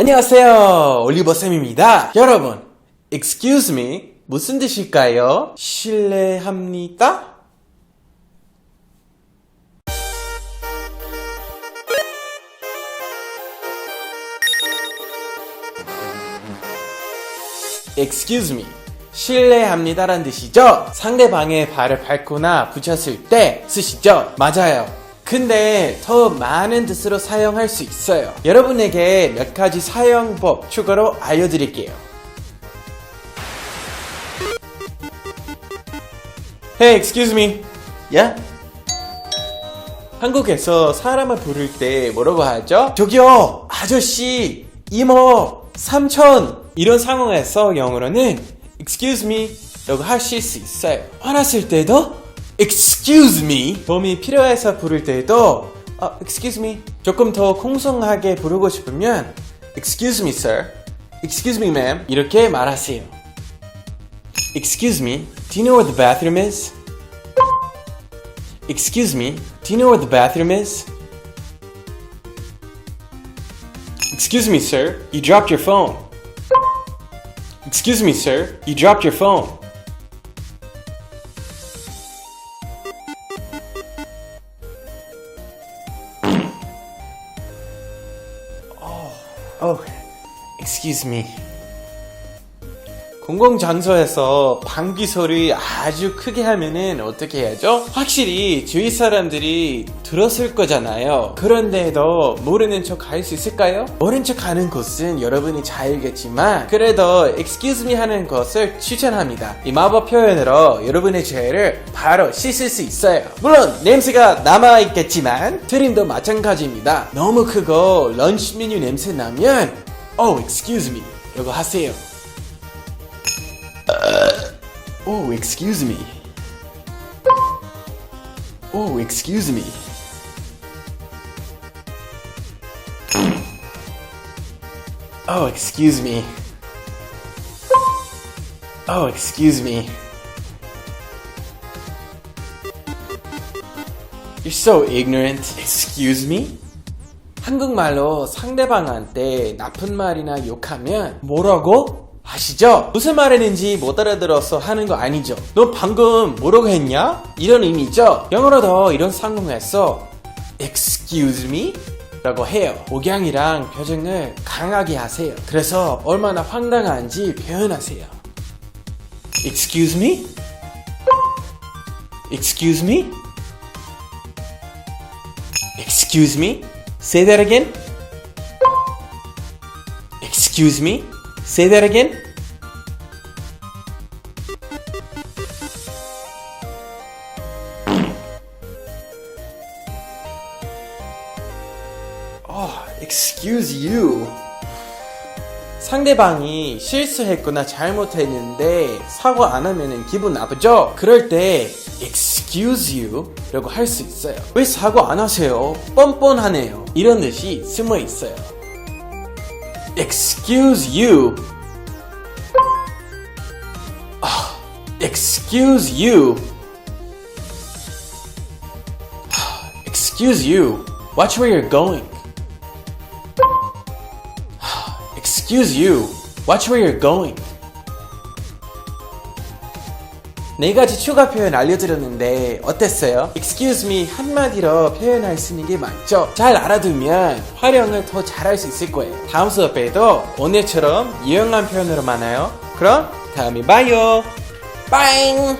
안녕하세요. 올리버 쌤입니다. 여러분, excuse me. 무슨 뜻일까요? 실례합니다? excuse me. 실례합니다란 뜻이죠? 상대방의 발을 밟거나 붙였을 때 쓰시죠? 맞아요. 근데 더 많은 뜻으로 사용할 수 있어요. 여러분에게 몇 가지 사용법 추가로 알려드릴게요. Hey, excuse me. Yeah? 한국에서 사람을 부를 때 뭐라고 하죠? 저기요, 아저씨, 이모, 삼촌 이런 상황에서 영어로는 excuse me 라고 하실 수 있어요. 화났을 때도 excuse me 도움이 필요해서 부를 때도 어, excuse me 조금 더 공손하게 부르고 싶으면 excuse me sir, excuse me ma'am 이렇게 말하세요. Excuse me, do you know where the bathroom is? Excuse me, do you know where the bathroom is? Excuse me, sir, you dropped your phone. Excuse me, sir, you dropped your phone. Oh, excuse me. 공공장소에서 방귀 소리 아주 크게 하면은 어떻게 해야죠? 확실히 주위 사람들이 들었을 거잖아요. 그런데도 모르는 척 할 수 있을까요? 모른 척 하는 것은 여러분이 잘 알겠지만 그래도 excuse me 하는 것을 추천합니다. 이 마법 표현으로 여러분의 죄를 바로 씻을 수 있어요. 물론 냄새가 남아있겠지만 트림도 마찬가지입니다. 너무 크고 런치 메뉴 냄새 나면 oh excuse me 라고 하세요. Oh, excuse me. Oh, excuse me. Oh, excuse me. Oh, excuse me. You're so ignorant. Excuse me? 한국말로 상대방한테 나쁜 말이나 욕하면 뭐라고? 아시죠? 무슨 말 했는지 못 알아들어서 하는 거 아니죠? 너 방금 뭐라고 했냐? 이런 의미죠? 영어로도 이런 상황에서 excuse me? 라고 해요. 목양이랑 표정을 강하게 하세요. 그래서 얼마나 황당한지 표현하세요. excuse me? excuse me? excuse me? say that again? excuse me? Say that again. Oh, excuse you. 상대방이 실수했거나 잘못했는데 사과 안 하면 기분 나쁘죠? 그럴 때 excuse you 라고 할 수 있어요. 왜 사과 안 하세요? 뻔뻔하네요. 이런 뜻이 숨어 있어요. Excuse you. Ah, excuse you. Ah, Excuse you. Watch where you're going. Ah, Excuse you. Watch where you're going. 네 가지 추가 표현 알려드렸는데 어땠어요? Excuse me 한마디로 표현할 수 있는 게 맞죠? 잘 알아두면 활용을 더 잘할 수 있을 거예요. 다음 수업에도 오늘처럼 유용한 표현으로 만나요. 그럼 다음에 봐요. 빠잉!